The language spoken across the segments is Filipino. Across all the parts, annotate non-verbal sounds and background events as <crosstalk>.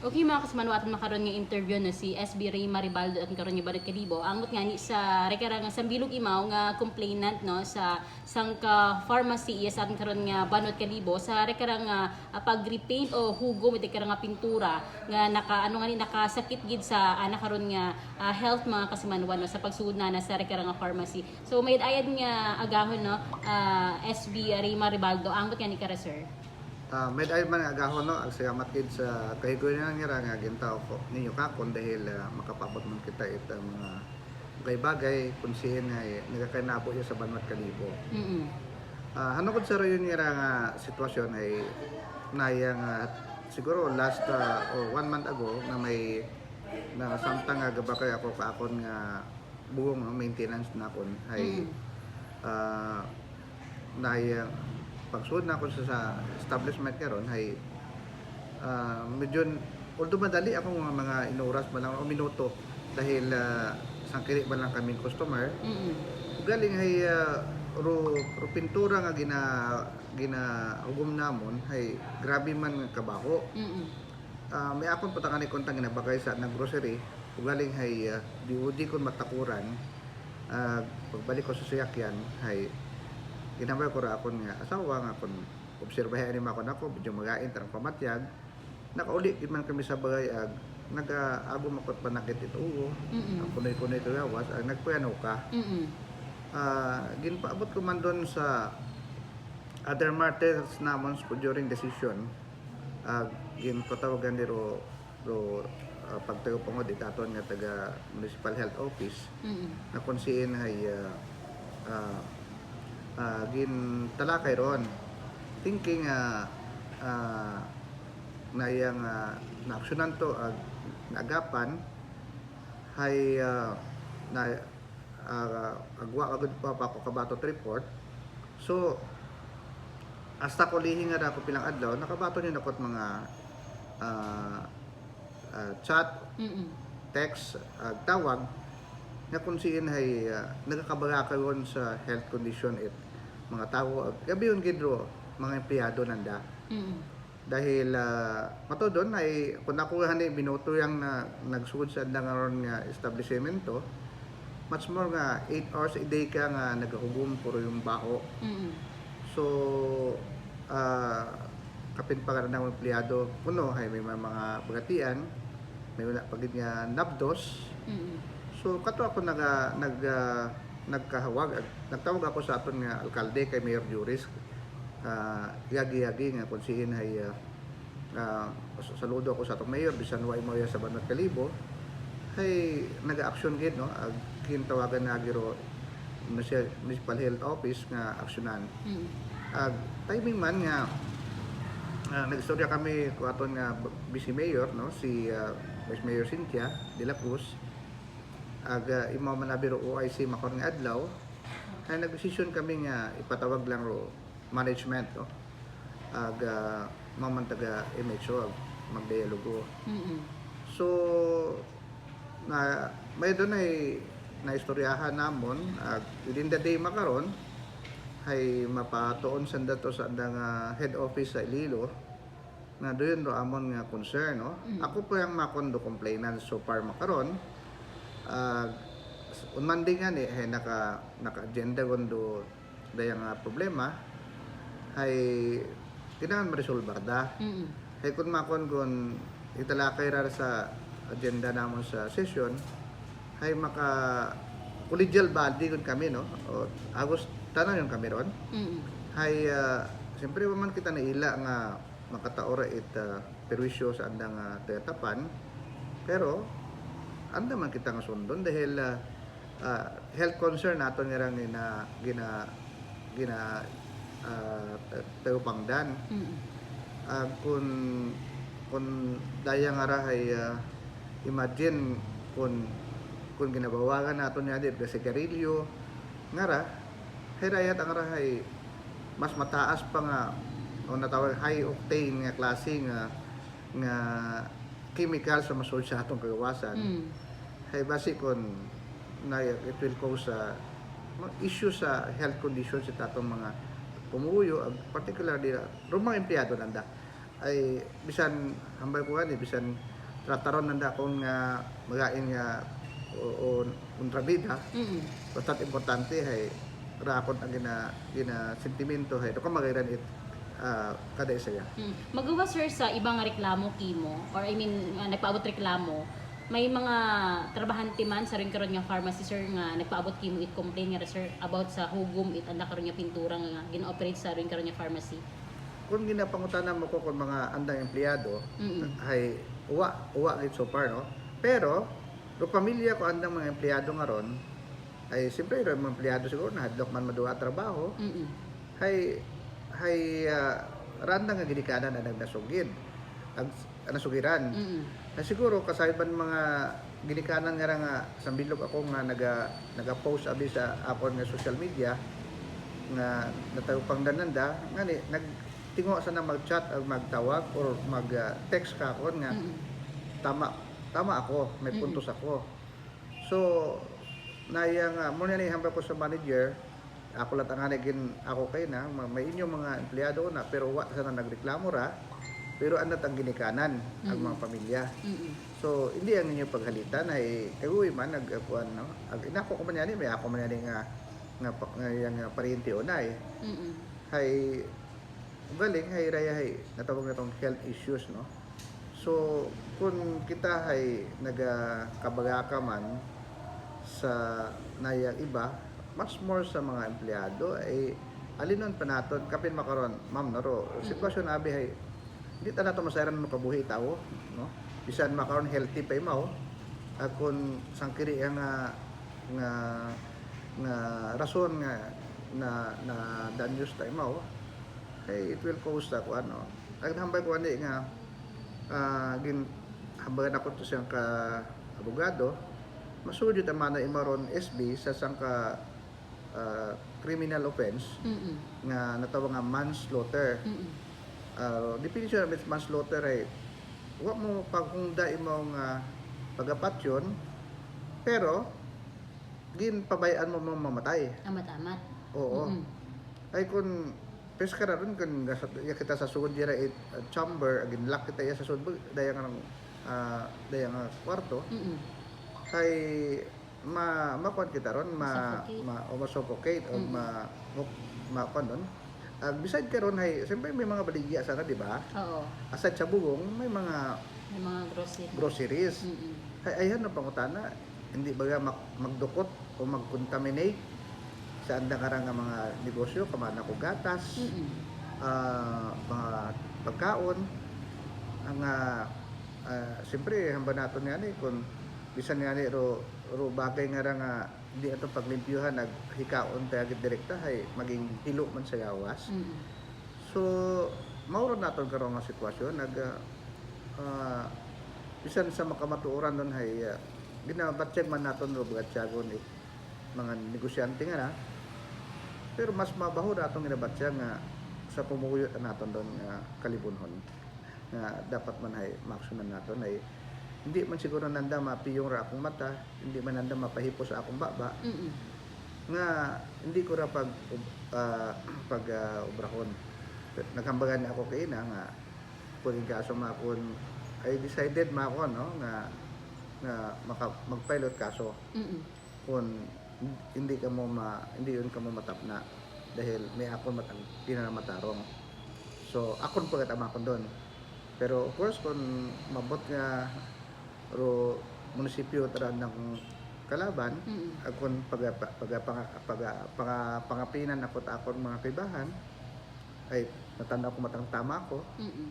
Okay mga kasmanwa at makaroon nga interview na si SB Ray Maribaldo at karon nga Barit Kalibo. Angot nga ni sa rekarang sa Bilog Imaw nga complainant no sa sangka pharmacy iya sa karon nga Banot Kalibo sa rekarang nga ah, pag-repaint o hugo mit karang nga pintura nga naka ano nga ni nakasakit gid sa ana karon nga ah, health mga kasmanwa no sa pagsugod na sa rekarang nga pharmacy. So may ayad nga agahon no ah, SB Ray Maribaldo angot nga ni kara sir. Uh, med ay man agahon no ang salamat gid sa kahigoy na ngira nga gintaw ko ninyo kakon dahil ah, makapabot man kita ita mga bagay-bagay kung siya nga nagakainabo siya sa Banwat Kalibo. Mm. Ah, ano ko sa rayon ngira nga sitwasyon ay nayang ah, siguro last ah, o one month ago na may na samtang nga gabakay ako kaakon nga buong ah, maintenance na kon ay Mm. ah nayang pagsuod na ako sa, sa establishment karon ay ah, medyo although madali ako mga mga inuras ba lang o minuto dahil uh, sangkiri ba lang kaming customer Mm. galing ay uh, ro, ro pintura nga gina gina ugom namon ay grabe man nga kabaho Mm. Ah, may akon patang ni kontang ginabagay sa nag grocery galing hay uh, di udi kon matakuran Ah, pagbalik ko sa sasakyan hay ginabay ko ra akon nga asawa nga kon obserbahe ani ako medyo magain tarang pamatyag nakauli gid man kami sa bagay ag nag-abo makot panakit ito uwo Mm. ang kunay-kunay ito yawas ang nagpuyano ka Mm. Ah, ginpaabot ko man doon sa other matters namon during decision uh, ginpatawagan ni ro ro uh, pagtago pangod itaton nga taga municipal health office Mm. na konsiin ay uh, uh, uh, gin talakay ron. Thinking uh, uh, na iyang uh, naaksyonan to ag naagapan hay uh, na uh, agwa agad pa pa ako kabatot report so hasta ko lihi nga ako pilang adlaw nakabato ni nakot mga uh, uh, chat Mm. text ag tawag nga kung siin ay uh, nagakabaga karon sa health condition it mga tao gabi yun gidro mga empleyado nanda Mm. dahil uh, matodon ay kung nakuha ni binoto yang na nagsugod sa dangaron nga establishmento much more nga 8 hours a day ka nga nagahugom puro yung bao Mm. so uh, kapin pa ng empleyado kuno ay may mga bagatian may wala pagid nga nabdos Mm. So kato ako nag nag ah, nagkahawag. Nagtawag ako sa aton nga alkalde kay Mayor Juris. Uh, yagi-yagi nga kung siin ay ah, ah, saludo ako sa atong mayor. Bisan wa mo sa Banat Kalibo. Ay naga-action gid no? Ag kintawagan na giro municipal health office nga aksyonan. Mm. ag timing man nga uh, nagstorya kami ko aton nga vice mayor no? Si ah, Vice Mayor Cynthia De La Cruz ag uh, imo man nabiro OIC makon nga adlaw ay nagdesisyon kami nga ipatawag lang ro management no ag uh, maman taga MHO ag magdialogo Mm. So, na may doon ay naistoryahan namon at within the day makaron ay mapatuon sa dato sa andang ah, head office sa Ililo na doon do amon nga concern no Mm. ako po yung makondo complainant so far makaron uh, on Monday nga ni ay naka naka agenda gondo dayang nga problema. Ay tinangan ma-resolve da Mm. ay kung makon kung italakay ra sa agenda namon sa session ay maka collegial body kun kami no? O agos tanan yung kami ron. Mm. ay uh, siyempre man kita naila nga makataora it uh, perwisyo sa andang uh, tayatapan. Pero anda man kita nga sundon dahil uh, uh, health concern nato nga rang gina gina gina uh, pangdan Mm. Ah, kung kung daya nga ra ay ah, imagine kung kung ginabawagan nato niya dit sa sigarilyo nga ra hirayat ang ra ay mas mataas pa nga o natawag high octane nga klase nga nga chemical sa masud sa atong kagawasan Mm. Ay basi kon na it will cause sa issue sa health conditions sa atong mga pumuyo particularly rumang empleyado nanda ay bisan hambay ko gani bisan trataron nanda akong nga magain nga o, o kontrabida Mm-mm. basta't importante hay rakot ang gina gina sentimento hay do ka magairan it ah, kada isa ya Mm. Magawa sir sa ibang reklamo kimo or I mean nga nagpaabot reklamo may mga trabahante man sa rin karon nga pharmacy sir nga nagpaabot kimo it complain nga sir about sa hugom it anda karon nga pintura nga gina-operate sa rin karon nga pharmacy. kung ginapangutanan mo ko kung mga andang empleyado Mm. hay uwa uwa gid so far no pero do pamilya ko andang mga empleyado nga ron ay siyempre ro mga empleyado siguro na hadlok man maduha trabaho Mm. hay hay uh, randa nga gidikanan na nagsugid ang ang nasugiran Mm. na siguro kasayban mga ginikanan nga nga sambilog ako nga naga naga-post abi sa apon nga social media nga natayo pang dananda nga ni nagtingo sa na mag-chat o magtawag or mag-text ka ako nga Mm. tama tama ako may puntos ako so naya nga mo na hambal ko sa manager ako lang ang ako kay na ma- may inyo mga empleyado na pero wa sa na nagreklamo ra pero anat ang ginikanan ang Mm. mga pamilya. Mm. so hindi ang inyo paghalitan ay kagoy man nagkuan no? Ag inako ko man yani may ako man yani nga nga nga yang nga pariente unay Mm. hay galing hay raya hay natawag na tong health issues no? So kung kita hay nagakabagaka man sa nayang iba mas more sa mga empleyado ay alinon pa naton kapin makaron ma'am naro. Sitwasyon abi hay hindi ta nato masaran mo kabuhi tao no bisan makaron healthy pa imaw at kung sangkiri nga nga nga rason nga na na dangerous ta imaw kay it will cause ta ko ano ang hambay ko ani nga ah, gin hambagan ako to siyang ka abogado masudyo ta man na imaron SB sa sangka ah, criminal offense Mm. nga natawag nga manslaughter Mm. Uh, definition of manslaughter ay wa mo pagkunda imo nga pagapat yun pero gin pabayaan mo mo mamatay Amat-amat. oo Mm. ay kun pes ka ron kun ya kita sa sugod dira it uh, chamber agin lock kita ya sa sugod daya nga uh, daya nga kwarto Mm. kay ma makuan kita ron ma Suffocate. ma o ma-suffocate o Mm. ma ma, ma kuan Ag beside karon hay siyempre may mga baligya sana di ba Oo. aside sa bugong may mga May mga grocery. groceries Mm. ay ayan ang pangutana hindi ba mag, magdukot o mag-contaminate sa andang karang nga mga negosyo kamana ko gatas Mm. ah, mga pagkaon ang uh, uh, siyempre hamba naton nga ni kung bisan nga ni ro, ro bagay nga nga hindi ato paglimpyuhan naghikaon tayo direkta hay maging hilo man sa yawas Mm. So, mauro naton karon nga sitwasyon nag ah, ah, bisan sa makamatuoran nun hay uh, ginabatyag man naton ro bagatyagon eh, mga negosyante nga na. Pero mas mabaho naton ginabatyag nga sa pumuyot naton doon nga kalibunhon nga dapat man hay maksyonan naton ay hindi man siguro nanda mapiyong ra akong mata, hindi man nanda mapahipo sa akong baba, Mm. nga hindi ko ra pag uh, <clears throat> pag ah, obrahon naghambagan ako kay na nga kung kaso makon I decided mako no nga nga maka, mag-pilot kaso. Mm. kung hindi ka mo ma, hindi yun ka mo matapna dahil may akon matang pinanamatarong so akon pa katamakon doon pero of course kung mabot nga ro munisipyo tara ng kalaban. Mm. akon pag pag pag pangapinan ako ta akon mga kaibahan. Ay natanda ko matang tama ko Mm.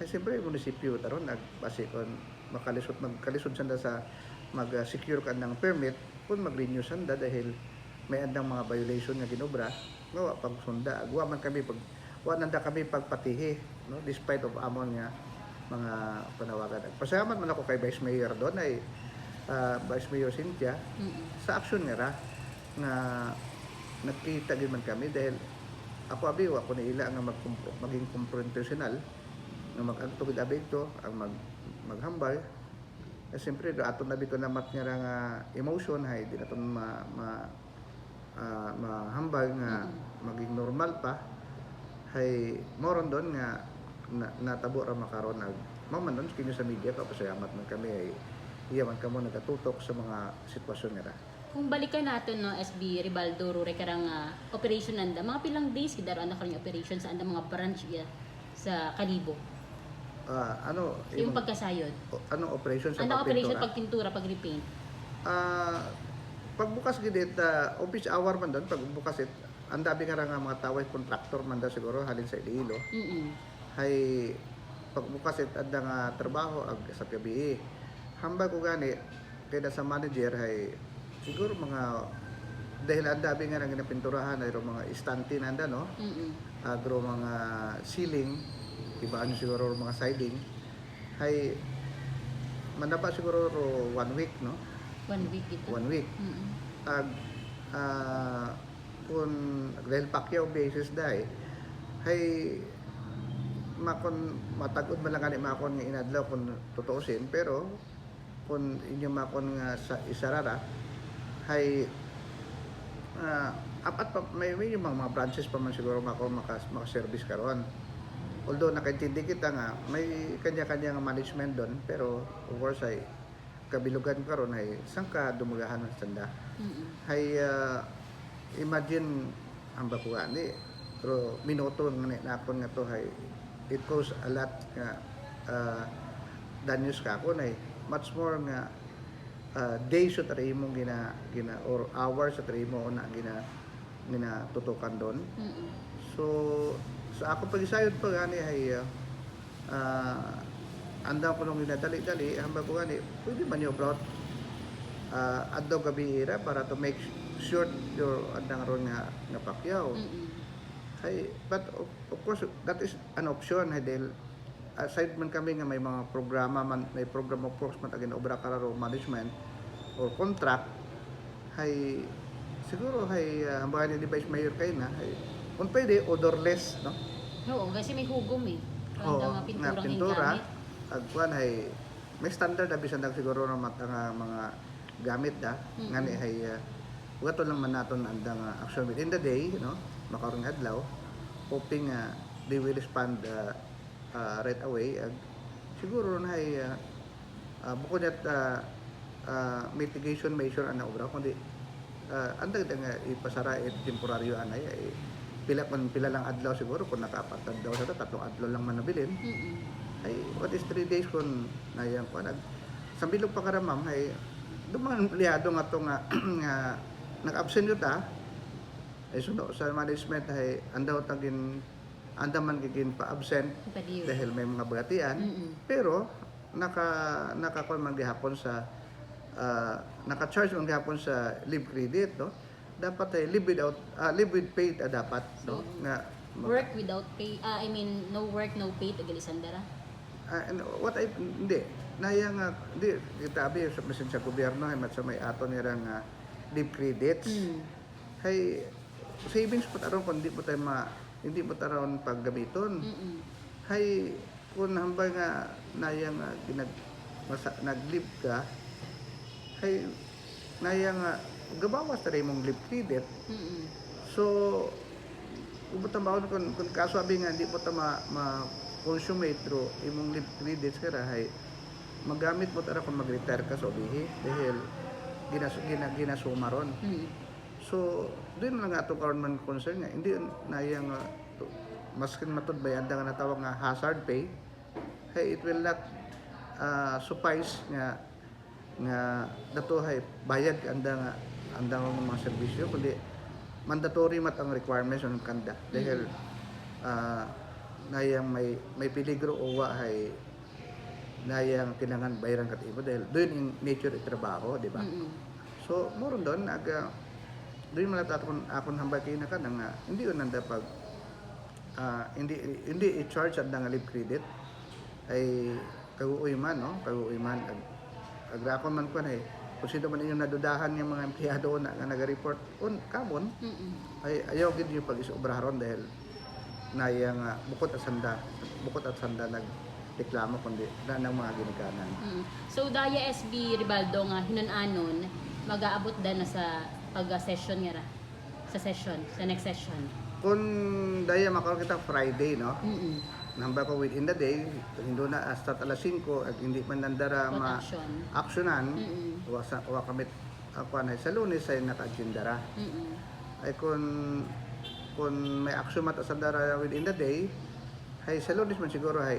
ay siyempre munisipyo taron nagbase kon makalisod magkalisod sanda sa mag-secure ka ng permit kung mag-renew sanda dahil may andang mga violation nga ginobra. Wa pag sunda. Agwa man kami pag wa nanda kami pagpatihi no? Despite of amon nga mga panawagan. Pasalamat man ako kay Vice Mayor doon ay ah, Vice Mayor Cynthia Mm. sa aksyon nga ra nga nagkita gid man kami dahil ako abi wa ko ila nga mag maging confrontational nga mag-agto gid abi ito ang mag maghambal. Eh, siyempre do aton na bito namat nga ra nga emotion hay di naton ma, ma ah, mahambal nga maging normal pa. Hay moron doon nga na, natabo ra makaron ag mamanon kinyo sa media kapasayamat man kami ay iya man kamo nagatutok sa mga sitwasyon ra. Kung balikan natin no SB Ribaldo Rure karang ah, operation nanda mga pilang days kidaro ana karang operation sa anda mga branch iya sa Kalibo. Ah, ano Yung imong- pagkasayod. o- anong operation sa Anda operation pagpintura? pag repaint. Ah, pagbukas gid uh, office hour man doon pagbukas it ang dami nga nga mga taway contractor man daw siguro halin sa Iloilo Mm. Hay pagbukas it adda nga trabaho ag sa gabi hambay ko gani kaya sa manager hay siguro mga dahil ang dami nga nga pininturahan ay mga istante nanda no Mm. agro mga ceiling ibaan nyo siguro mga siding hay manapa siguro ro one week no One week ito. one week Mm. ag ah, kung dahil Pacquiao basis dai hay makon matagod man lang ani makon nga inadlaw kung tutuusin pero kung inyo makon nga sa isarara hay ah, apat pa may, may yung mga, mga branches pa man siguro mako maka, maka-service karon although nakaintindi kita nga may kanya-kanya nga management doon pero of course ay kabilugan karon ay saan ka dumagahan ng sanda Mm. hay ah, imagine ang bakuha ni pero minuto nga ni nakon nga to hay it goes a lot nga uh, danyos ka ako na much more nga uh, days sa tari mo gina, gina or hours sa tari mo na gina gina tutukan doon Mm. So, sa ako pagisayod pa gani ay uh, uh, andam ko nung ginadali-dali, hamba ko gani, pwede man yung brought uh, adto gabi para to make sure your andang ron nga nga pakyaw. Mm. Hay, but of, of course, that is an option dahil aside man kami nga may mga programa man may program of course man agin obra kararo management or contract hay siguro hay uh, hambagan ni device mayor kay na hay kung pwede odorless no? Oo, kasi may hugom eh. Oo, Kanda nga nga pintura. hingamit. ag kuan hay may standard na bisan siguro ng mga, nga mga gamit da Mm. ngani hay uh, lang man naton andang uh, action. Within the day no makarong adlaw hoping uh, they will respond uh, uh, right away. Ag siguro na hay uh, uh, bukod at uh, uh, mitigation measure ana obra kundi uh, andag nga ipasara it temporaryo anay ay pila man pila lang adlaw siguro kung nakaapat na adlaw sa tatlong adlaw lang man nabilin. Mm. ay what is 3 days kung nayang ko nag sa bilog pa karamam ay duman liyado nga to nga <clears throat> nga nag-absent yun ta ay suno sa management ay andaw tagin andaman gigin pa absent dahil may mga bagatian Mm. pero naka naka man gihapon sa ah, naka-charge man gihapon sa leave credit no dapat ay live without ah, live with paid ah, dapat no So, nga mag- Work without pay. Ah, I mean, no work, no pay. Tagal isandara. Ah, and what I hindi naya nga hindi kita abi sa bisan sa gobyerno ay mat sa may ato nira nga leave credits Mm. hay savings po taron kung hindi po tayo ma hindi po taron paggamiton Mm. hay kung hambay nga naya nga ginag masa, nag-leave ka hay naya nga gabawas ta mong leave credit Mm. So, ubot ang baon kung, kung kaso abi nga hindi po ta ma, ma consummate through imong leave credits kaya hay magamit mo tara kung mag-retire ka sa obihi dahil ginas gina, ginasuma ron. Mm. So, doon lang ato karon man concern nga. Hindi na yang uh, to- maskin matud bayan nga natawag nga hazard pay. Hey it will not uh, suffice nga nga dato hay bayad anda nga anda nga mga serbisyo. Kundi mandatory mat ang requirements ng kanda. Dahil uh, nayang may may peligro o wa hay nayang kinangan bayaran katibo dahil doon yung nature ng trabaho di ba? Mm. So, mo ron doon, uh, doon mo natin akong, akong hambay kayo na ka na nga, hindi yun nanda pag, ah, hindi, hindi i-charge at nga leave credit, ay kaguuy man, no? Kaguuy man, ag, agrakon man ko na eh, kung sino man inyong nadudahan yung mga empleyado na nga nag-report, on, kamon, Mm. ay ayaw gid yung pag-isobraharon dahil nayang uh, bukod at sanda, bukod at sanda nag reklamo kundi na ng mga ginikanan. Mm. So daya SB Ribaldo nga hinunanon mag-aabot da na sa pag-session nga ra. Sa session, sa next session. Kung daya makaroon kita Friday, no? Mm. namba ko within the day, hindi na hasta alas 5 at hindi man nandara What ma action? aksyonan, Mm-mm. wa sa wa kami ako na sa lunes ay naka-agendara. Mm-mm. Ay kung kung may aksyon mata sa dara within the day, ay sa lunes man siguro ay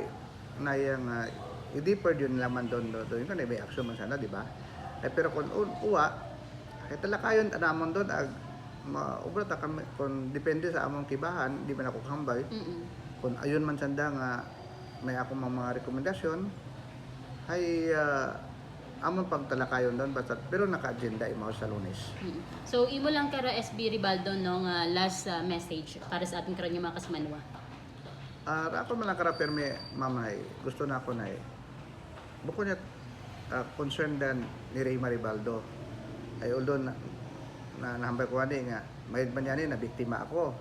nayang uh, i-deeper yun laman doon doon kan may aksyon man sana di ba? Ay pero kung uwa ay talakayon anamon doon ag maubra ta kami kung depende sa among kibahan di man ako kambay Mm-mm. kung ayun man sanda nga may ako mga, mga rekomendasyon ay uh, amon pagtalakayon doon basta pero naka-agenda imo sa lunes. Mm. So, imo lang kara SB Ribaldo no nga last uh, message para sa ating karon mga kasmanwa. Ah, ako man lang kara permi mamay gusto na ako na eh. Bukod niya ah, concern dan ni Ray Maribaldo ay although na, na nahambay ko ani nga may man yan na biktima ako.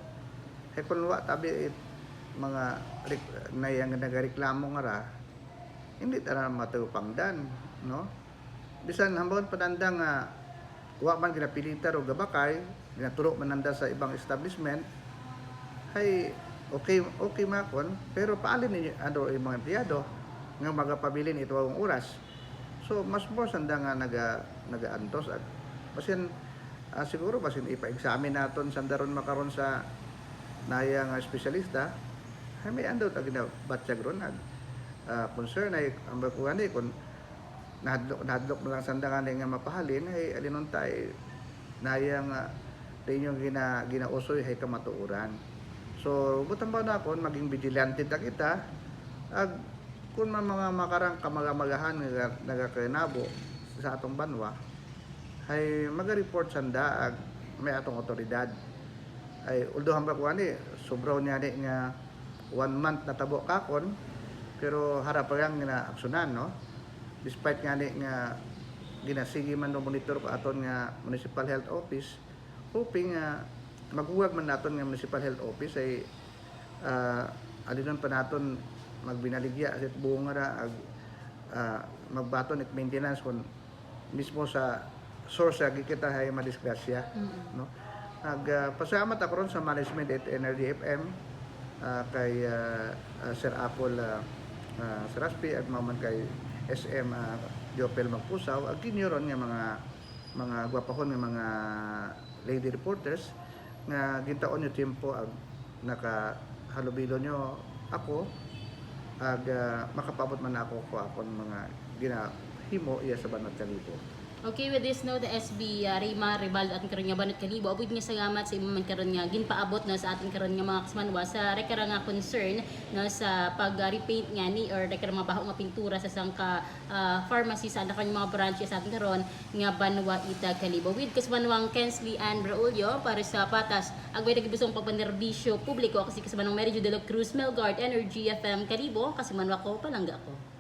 Eh kung tabi it, mga na yang nagareklamo nga ra hindi tara matupangdan no bisan hambon pananda nga wa man ginapilita ro gabakay ginaturo man nanda sa ibang establishment ay okay okay makon pero paalin ninyo ano yung mga empleyado nga magapabilin ito ang oras so mas mo sanda nga naga nagaantos at basin ah, siguro basin ipa-examine naton sanda ron makaron sa naya nga espesyalista ay may ando ta ginabatyag ron ag ah, concern ay ang bakuan eh kung nahadlok nahadlok mo lang sanda nga mapahalin ay alinon tay naya nga yung gina, ginausoy ay kamatuuran. So, butang ba na ako, maging vigilante ta kita, ag, kung man mga makarang kamagamagahan nga nagakainabo sa atong banwa, ay maga-report sanda ag may atong otoridad. Ay, although hamba ko ani, sobraw niya ni nga one month na tabo kakon, pero harap pa yang nga aksyonan, no? Despite nga ni nga ginasigi man no monitor ko aton nga municipal health office hoping nga maghuwag man naton nga municipal health office ay uh, alinon pa naton magbinaligya at buong nga ag ah, magbaton at maintenance kung mismo sa source sa kita ay madisgrasya Mm-mm. no nag ah, pasalamat ako ron sa management at Energy FM ah, kay ah, ah, Sir Apple uh, Sir Raspi at maman kay SM uh, Jopel Magpusaw ag kinyo ron nga mga mga gwapahon nga mga lady reporters nga gintaon yung tempo ag nakahalubilo nyo ako ag ah, makapabot man ako ko akon mga ginahimo iya sa Banat Kalibo. Okay, with this note, the SB uh, Rayma Ribaldo at karon nga banat kanibo. Abot nga salamat sa imong karon nga ginpaabot na sa ating karon nga mga kasmanwa sa rekara nga concern no sa pag-repaint nga ni or rekara mga baho nga pintura sa sangka uh, pharmacy sa anak mga branches sa ating karon nga Banwa Ita Kalibo. With kasmanwang Kensley Ann Braulio para sa patas agway nagibusong pagpanerbisyo publiko kasi kasmanwang Mary Jo de la Cruz Melgard Energy FM Kalibo kasi manwa ko palangga ko.